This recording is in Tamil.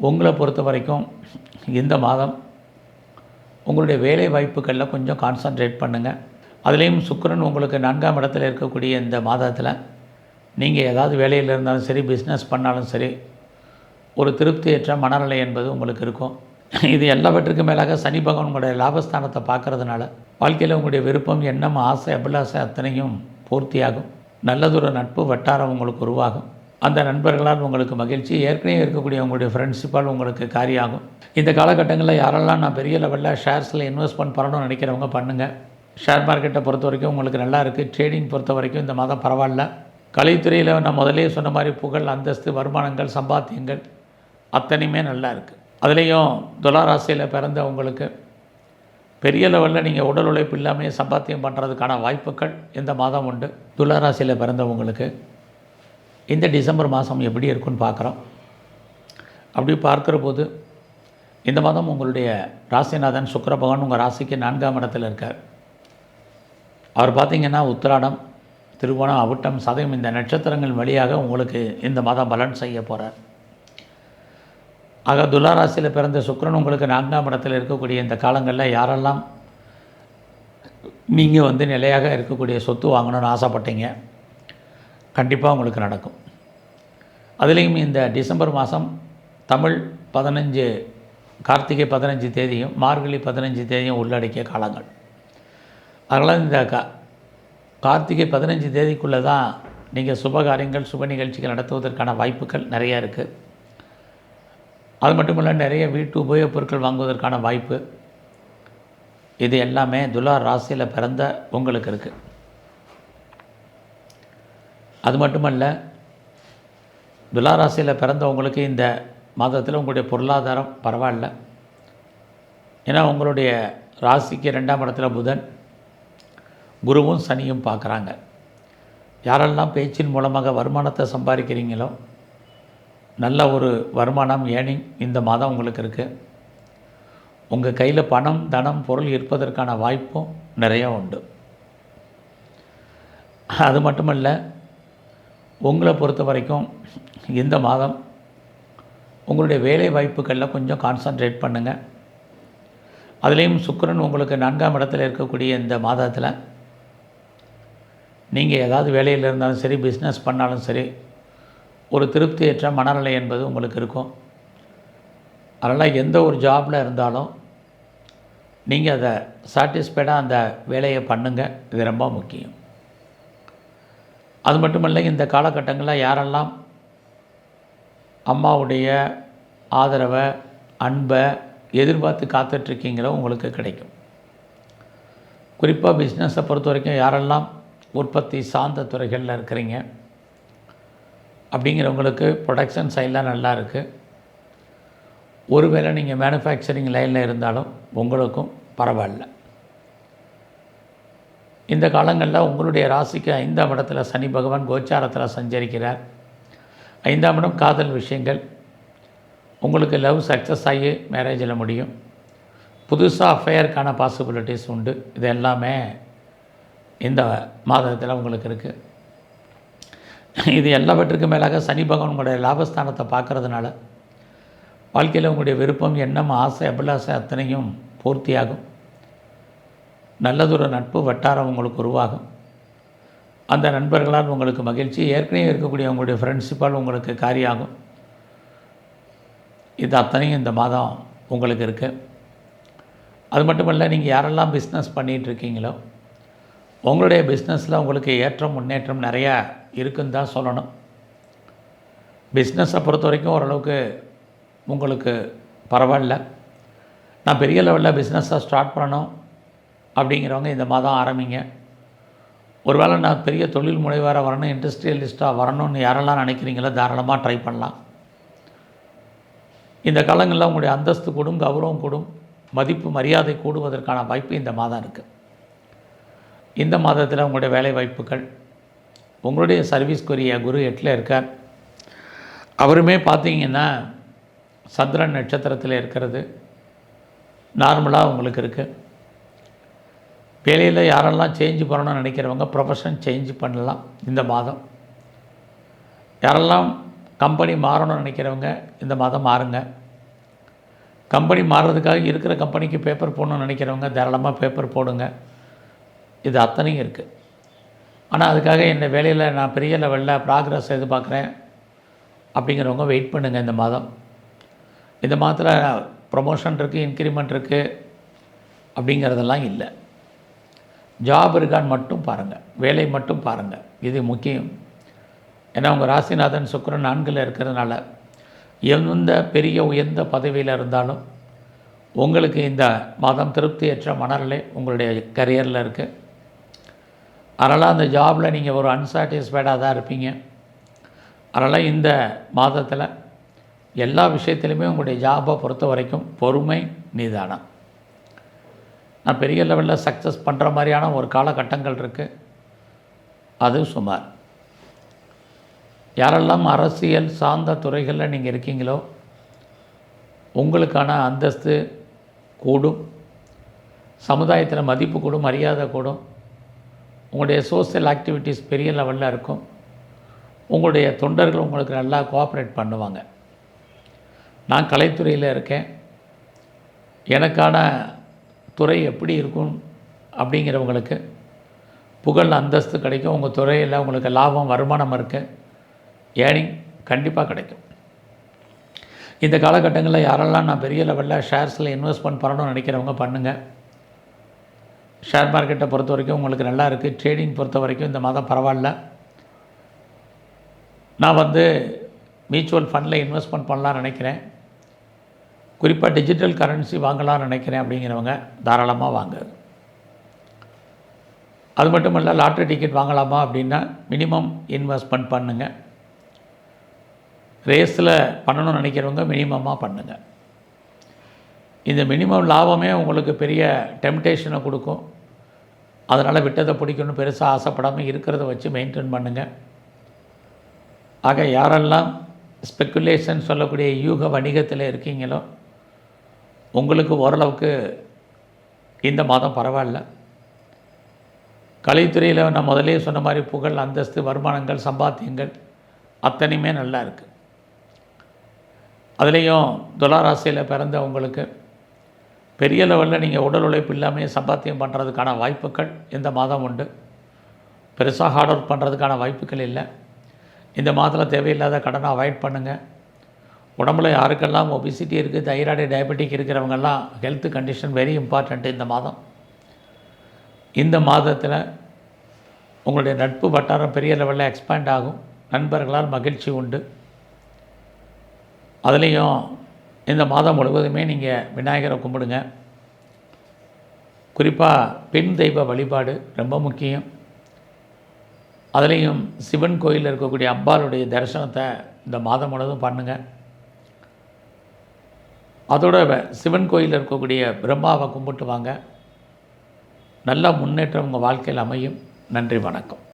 உங்களை பொறுத்த வரைக்கும் இந்த மாதம் உங்களுடைய வேலை வாய்ப்புகளில் கொஞ்சம் கான்சன்ட்ரேட் பண்ணுங்கள் அதுலேயும் சுக்கரன் உங்களுக்கு நான்காம் இடத்துல இருக்கக்கூடிய இந்த மாதத்தில் நீங்கள் ஏதாவது வேலையில் இருந்தாலும் சரி பிஸ்னஸ் பண்ணாலும் சரி ஒரு திருப்தியற்ற மனநிலை என்பது உங்களுக்கு இருக்கும். இது எல்லாவற்றுக்கும் மேலாக சனி பகவான் உங்களுடைய லாபஸ்தானத்தை பார்க்கறதுனால வாழ்க்கையில் உங்களுடைய விருப்பம் எண்ணம் ஆசை அபிலாசை அத்தனையும் பூர்த்தியாகும். நல்லதொரு நட்பு வட்டாரம் உங்களுக்கு உருவாகும். அந்த நண்பர்களால் உங்களுக்கு மகிழ்ச்சி. ஏற்கனவே இருக்கக்கூடிய உங்களுடைய ஃப்ரெண்ட்ஷிப்பால் உங்களுக்கு காரியாகும். இந்த காலகட்டங்களில் யாரெல்லாம் நான் பெரிய லெவலில் ஷேர்ஸில் இன்வெஸ்ட்மெண்ட் பண்ணணும்னு நினைக்கிறவங்க பண்ணுங்கள் ஷேர் மார்க்கெட்டை பொறுத்த வரைக்கும் உங்களுக்கு நல்லா இருக்குது ட்ரேடிங் பொறுத்த வரைக்கும் இந்த மாதம் பரவாயில்ல. கலைத்துறையில் நான் முதலே சொன்ன மாதிரி புகழ் அந்தஸ்து வருமானங்கள் சம்பாத்தியங்கள் அத்தனையுமே நல்லா இருக்குது அதுலேயும் துலாராசியில் பிறந்த உங்களுக்கு பெரிய லெவலில் நீங்கள் உடல் உழைப்பு இல்லாமல் சம்பாத்தியம் பண்ணுறதுக்கான வாய்ப்புகள் இந்த மாதம் உண்டு. துலாராசியில் பிறந்தவங்களுக்கு இந்த டிசம்பர் மாதம் எப்படி இருக்குன்னு பார்க்குறோம். அப்படி பார்க்குற போது இந்த மாதம் உங்களுடைய ராசிநாதன் சுக்கர பகவான் உங்கள் ராசிக்கு நான்காம் இடத்தில் இருக்கார். அவர் பார்த்திங்கன்னா உத்திராடம் திருவோணம் அவிட்டம் சதயம் இந்த நட்சத்திரங்கள் வழியாக உங்களுக்கு இந்த மாதம் பலன் செய்ய போகிறார் ஆக துளாராசியில் பிறந்த சுக்கிரன் உங்களுக்கு நான்காம் இடத்தில் இருக்கக்கூடிய இந்த காலங்களில் யாரெல்லாம் நீங்கள் வந்து நிலையாக இருக்கக்கூடிய சொத்து வாங்கணும்னு ஆசைப்பட்டீங்க கண்டிப்பாக உங்களுக்கு நடக்கும். அதுலேயும் இந்த டிசம்பர் மாதம் தமிழ் பதினஞ்சு கார்த்திகை பதினஞ்சு தேதியும் மார்கழி பதினஞ்சு தேதியும் உள்ளடக்கிய காலங்கள். அதனால் இந்த கா கார்த்திகை பதினஞ்சு தேதிக்குள்ளே தான் நீங்கள் சுபகாரியங்கள் சுப நிகழ்ச்சிகள் நடத்துவதற்கான வாய்ப்புகள் நிறையா இருக்குது அது மட்டும் இல்லை நிறைய வீட்டு உபயோகப் பொருட்கள் வாங்குவதற்கான வாய்ப்பு. இது எல்லாமே துலா ராசியில் பிறந்த உங்களுக்கு இருக்குது அது மட்டுமல்ல துலா ராசியில் பிறந்தவங்களுக்கு இந்த மாதத்தில் உங்களுடைய பொருளாதாரம் பரவாயில்ல. ஏன்னா உங்களுடைய ராசிக்கு ரெண்டாம் இடத்துல புதன் குருவும் சனியும் பார்க்குறாங்க. யாரெல்லாம் பேச்சின் மூலமாக வருமானத்தை சம்பாதிக்கிறீங்களோ நல்ல ஒரு வருமானம் ஏர்னிங் இந்த மாதம் உங்களுக்கு இருக்குது உங்கள் கையில் பணம் தனம் பொருள் இருப்பதற்கான வாய்ப்பும் நிறைய உண்டு. அது மட்டுமல்ல உங்களை பொறுத்த வரைக்கும் இந்த மாதம் உங்களுடைய வேலை வாய்ப்புகளில் கொஞ்சம் கான்சன்ட்ரேட் பண்ணுங்கள் அதுலேயும் சுக்கரன் உங்களுக்கு நான்காம் இடத்துல இருக்கக்கூடிய இந்த மாதத்தில் நீங்கள் ஏதாவது வேலையில் இருந்தாலும் சரி பிஸ்னஸ் பண்ணாலும் சரி ஒரு திருப்தியற்ற மனநிலை என்பது உங்களுக்கு இருக்கும். அதனால் எந்த ஒரு ஜாபில் இருந்தாலும் நீங்கள் அதை சாட்டிஸ்ஃபைடாக அந்த வேலையை பண்ணுங்கள் இது ரொம்ப முக்கியம். அது மட்டுமல்ல இந்த காலகட்டங்களில் யாரெல்லாம் அம்மாவுடைய ஆதரவை அன்பை எதிர்பார்த்து காத்துட்ருக்கீங்களோ உங்களுக்கு கிடைக்கும். குறிப்பாக பிஸ்னஸை பொறுத்த வரைக்கும் யாரெல்லாம் உற்பத்தி சார்ந்த துறைகளில் இருக்கிறீங்க அப்படிங்கிறவங்களுக்கு ப்ரொடக்ஷன் சைடெலாம் நல்லா இருக்குது ஒருவேளை நீங்கள் மேனுஃபேக்சரிங் லைனில் இருந்தாலும் உங்களுக்கும் பரவாயில்ல. இந்த காலங்களில் உங்களுடைய ராசிக்கு ஐந்தாம் இடத்துல சனி பகவான் கோச்சாரத்தில் சஞ்சரிக்கிறார். ஐந்தாம் இடம் காதல் விஷயங்கள். உங்களுக்கு லவ் சக்ஸஸ் ஆகி மேரேஜில் முடியும். புதுசாக அஃபேருக்கான பாசிபிலிட்டிஸ் உண்டு. இது எல்லாமே இந்த மாதத்தில் உங்களுக்கு இருக்குது இது எல்லாவற்றுக்கும் மேலாக சனி பகவான் உங்களுடைய லாபஸ்தானத்தை பார்க்கறதுனால வாழ்க்கையில் உங்களுடைய விருப்பம் எண்ணம் ஆசை அபிலாசை அத்தனையும் பூர்த்தியாகும். நல்லதொரு நட்பு வட்டாரம் உங்களுக்கு உருவாகும். அந்த நண்பர்களால் உங்களுக்கு மகிழ்ச்சி ஏற்கனவே இருக்கக்கூடிய உங்களுடைய ஃப்ரெண்ட்ஷிப்பால் உங்களுக்கு காரியாகும். இது அத்தனையும் இந்த மாதம் உங்களுக்கு இருக்குது அது மட்டும் இல்லை நீங்கள் யாரெல்லாம் பிஸ்னஸ் பண்ணிகிட்ருக்கீங்களோ உங்களுடைய பிஸ்னஸில் உங்களுக்கு ஏற்றம் முன்னேற்றம் நிறையா இருக்குன்னு தான் சொல்லணும். பிஸ்னஸை பொறுத்த வரைக்கும் ஓரளவுக்கு உங்களுக்கு பரவாயில்ல. நான் பெரிய லெவலில் பிஸ்னஸை ஸ்டார்ட் பண்ணணும். அப்படிங்கிறவங்க இந்த மாதம் ஆரம்பிங்க. ஒருவேளை நான் பெரிய தொழில் முனைவராக வரணும் இண்டஸ்ட்ரியலிஸ்ட்டாக வரணும்னு யாரெல்லாம் நினைக்கிறீங்களோ தாராளமாக ட்ரை பண்ணலாம். இந்த காலங்களில் உங்களுடைய அந்தஸ்து கூடும் கௌரவம் கூடும் மதிப்பு மரியாதை கூடுவதற்கான வாய்ப்பு இந்த மாதம் இருக்குது இந்த மாதத்தில் உங்களுடைய வேலை வாய்ப்புகள் உங்களுடைய சர்வீஸ்க்குரிய குரு எட்டில் இருக்கார். அவருமே பார்த்தீங்கன்னா சந்திரன் நட்சத்திரத்தில் இருக்கிறது. நார்மலாக உங்களுக்கு இருக்குது வேலையில் யாரெல்லாம் சேஞ்ச் பண்ணணும்னு நினைக்கிறவங்க ப்ரொஃபஷன் சேஞ்ச் பண்ணலாம் இந்த மாதம். யாரெல்லாம் கம்பெனி மாறணும்னு நினைக்கிறவங்க இந்த மாதம் மாறுங்க. கம்பெனி மாறுறதுக்காக இருக்கிற கம்பெனிக்கு பேப்பர் போடணும்னு நினைக்கிறவங்க தாராளமாக பேப்பர் போடுங்க. இது அத்தனையும் இருக்குது ஆனால் அதுக்காக என்னை வேலையில் நான் பெரிய லெவலில் ப்ராக்ரஸ் எதிர்பார்க்குறேன் அப்படிங்கிறவங்க வெயிட் பண்ணுங்கள் இந்த மாதம். இந்த மாதத்தில் ப்ரொமோஷன் இருக்குது இன்க்ரிமெண்ட் இருக்குது அப்படிங்கிறதெல்லாம் இல்லை. ஜாப் இருக்கான்னு மட்டும் பாருங்கள் வேலை மட்டும் பாருங்கள் இது முக்கியம். ஏன்னா உங்கள் ராசிநாதன் சுக்கிரன் நான்கில் இருக்கிறதுனால எந்த பெரிய உயர்ந்த பதவியில் இருந்தாலும் உங்களுக்கு இந்த மாதம் திருப்தியற்ற மனநிலை உங்களுடைய கரியரில் இருக்குது அதனால் அந்த ஜாபில் நீங்கள் ஒரு அன்சாட்டிஸ்ஃபைடாக தான் இருப்பீங்க. அதனால் இந்த மாதத்தில் எல்லா விஷயத்துலையுமே உங்களுடைய ஜாபை பொறுத்த வரைக்கும் பொறுமை நிதானம். நான் பெரிய லெவலில் சக்ஸஸ் பண்ணுற மாதிரியான ஒரு காலகட்டங்கள் இருக்குது. அது சுமார். யாரெல்லாம் அரசியல் சார்ந்த துறைகளில் நீங்கள் இருக்கீங்களோ உங்களுக்கான அந்தஸ்து கூடும். சமுதாயத்தில் மதிப்பு கூடும் மரியாதை கூடும். உங்களுடைய சோசியல் ஆக்டிவிட்டீஸ் பெரிய லெவலில் இருக்கும். உங்களுடைய தொண்டர்கள் உங்களுக்கு நல்லா கோஆப்ரேட் பண்ணுவாங்க. நான் கலைத்துறையில் இருக்கேன். எனக்கான துறை எப்படி இருக்கும் அப்படிங்கிறவங்களுக்கு புகழ் அந்தஸ்து கிடைக்கும். உங்கள் துறையில் உங்களுக்கு லாபம் வருமானம் இருக்குது ஏர்னிங் கண்டிப்பாக கிடைக்கும். இந்த காலகட்டங்களில் யாரெல்லாம் நான் பெரிய லெவலில் ஷேர்ஸில் இன்வெஸ்ட்மெண்ட் பண்ணணும்னு நினைக்கிறவங்க பண்ணுங்கள் ஷேர் மார்க்கெட்டை பொறுத்த வரைக்கும் உங்களுக்கு நல்லா இருக்குது ட்ரேடிங் பொறுத்த வரைக்கும் இந்த மாதம் பரவாயில்ல. நான் வந்து மியூச்சுவல் ஃபண்டில் இன்வெஸ்ட்மெண்ட் பண்ணலாம்னு நினைக்கிறேன். குறிப்பாக டிஜிட்டல் கரன்சி வாங்கலாம்னு நினைக்கிறேன் அப்படிங்கிறவங்க தாராளமாக வாங்க. அது மட்டும் இல்லை லாட்ரி டிக்கெட் வாங்கலாமா அப்படின்னா மினிமம் இன்வெஸ்ட்மெண்ட் பண்ணுங்கள் ரேஸில் பண்ணணும்னு நினைக்கிறவங்க மினிமமாக பண்ணுங்கள் இந்த மினிமம் லாபமே உங்களுக்கு பெரிய டெம்டேஷனை கொடுக்கும். அதனால் விட்டதை பிடிக்கணும் பெருசாக ஆசைப்படாமல் இருக்கிறத வச்சு மெயின்டைன் பண்ணுங்கள் ஆக யாரெல்லாம் ஸ்பெக்குலேஷன் சொல்லக்கூடிய யூக வணிகத்தில் இருக்கீங்களோ உங்களுக்கு ஓரளவுக்கு இந்த மாதம் பரவாயில்ல. கலைத்துறையில் நான் முதலே சொன்ன மாதிரி புகழ் அந்தஸ்து வருமானங்கள் சம்பாத்தியங்கள் அத்தனையுமே நல்லா இருக்குது அதுலேயும் துளாராசியில் பிறந்தவங்களுக்கு பெரிய லெவலில் நீங்கள் உடல் உழைப்பு இல்லாமல் சம்பாத்தியம் பண்ணுறதுக்கான வாய்ப்புகள் இந்த மாதம் உண்டு. பெருசாக ஹார்ட் ஒர்க் பண்ணுறதுக்கான வாய்ப்புகள் இல்லை. இந்த மாதத்தில் தேவையில்லாத கடனை அவாய்ட் பண்ணுங்கள் உடம்புல யாருக்கெல்லாம் ஒபிசிட்டி இருக்குது தைராய்டு டயபெட்டிக் இருக்கிறவங்கெல்லாம் ஹெல்த் கண்டிஷன் வெரி இம்பார்ட்டண்ட் இந்த மாதம். இந்த மாதத்தில் உங்களுடைய நட்பு வட்டாரம் பெரிய லெவலில் எக்ஸ்பேண்ட் ஆகும். நண்பர்களால் மகிழ்ச்சி உண்டு. அதுலேயும் இந்த மாதம் முழுவதுமே நீங்கள் விநாயகரை கும்பிடுங்க. குறிப்பாக பெண் தெய்வ வழிபாடு ரொம்ப முக்கியம். அதுலேயும் சிவன் கோயிலில் இருக்கக்கூடிய அம்பாளுடைய தரிசனத்தை இந்த மாதம் முழுவதும் பண்ணுங்கள் அதோட வ- சிவன் கோயிலில் இருக்கக்கூடிய பிரம்மாவை கும்பிட்டு வாங்க நல்ல முன்னேற்றம் உங்கள் வாழ்க்கையில் அமையும். நன்றி வணக்கம்.